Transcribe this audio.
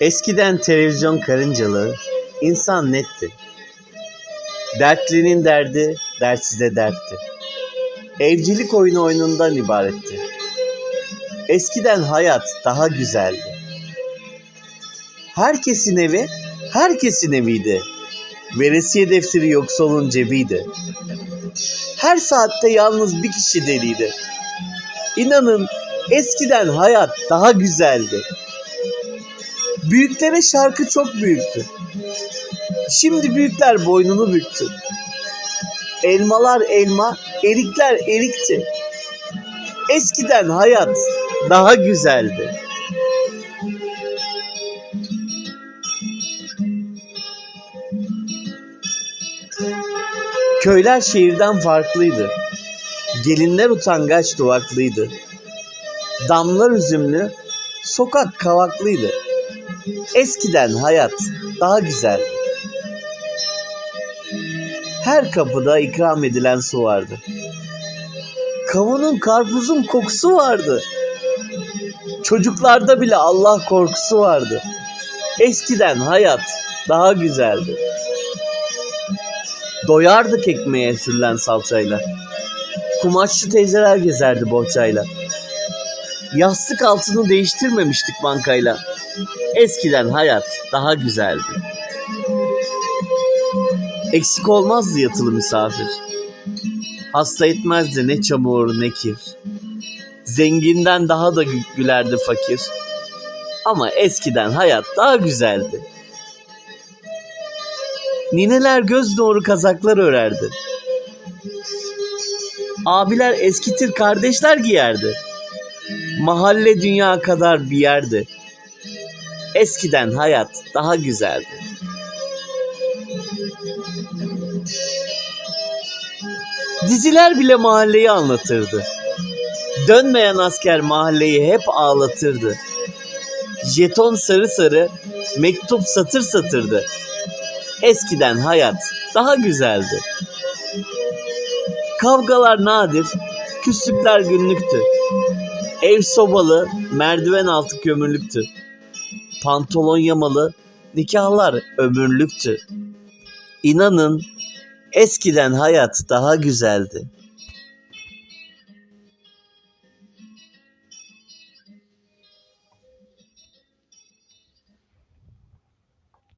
Eskiden televizyon karıncalı, insan netti. Dertlinin derdi, dertsize dertti. Evcilik oyunu oyunundan ibaretti. Eskiden hayat daha güzeldi. Herkesin evi, herkesin eviydi. Veresiye defteri yoksulun cebiydi. Her saatte yalnız bir kişi deliydi. İnanın eskiden hayat daha güzeldi. Büyüklere şarkı çok büyüktü. Şimdi büyükler boynunu büktü. Elmalar elma, erikler erikti. Eskiden hayat daha güzeldi. Köyler şehirden farklıydı. Gelinler utangaç duvaklıydı. Damlar üzümlü, sokak kavaklıydı. Eskiden hayat daha güzeldi. Her kapıda ikram edilen su vardı. Kavunun karpuzun kokusu vardı. Çocuklarda bile Allah korkusu vardı. Eskiden hayat daha güzeldi. Doyardık ekmeğe sürülen salçayla. Kumaşçı teyzeler gezerdi bohçayla. Yastık altını değiştirmemiştik bankayla. Eskiden hayat daha güzeldi. Eksik olmazdı yatılı misafir. Hasta etmezdi ne çamur ne kir. Zenginden daha da gü- gülerdi fakir. Ama eskiden hayat daha güzeldi. Nineler göz doğru kazaklar örerdi. Abiler eskitir kardeşler giyerdi. Mahalle dünya kadar bir yerdi. Eskiden hayat daha güzeldi. Diziler bile mahalleyi anlatırdı. Dönmeyen asker mahalleyi hep ağlatırdı. Jeton sarı sarı, mektup satır satırdı. Eskiden hayat daha güzeldi. Kavgalar nadir, küslükler günlüktü. Ev sobalı, merdiven altı kömürlüktü. Pantolon yamalı, nikahlar ömürlüktü. İnanın eskiden hayat daha güzeldi.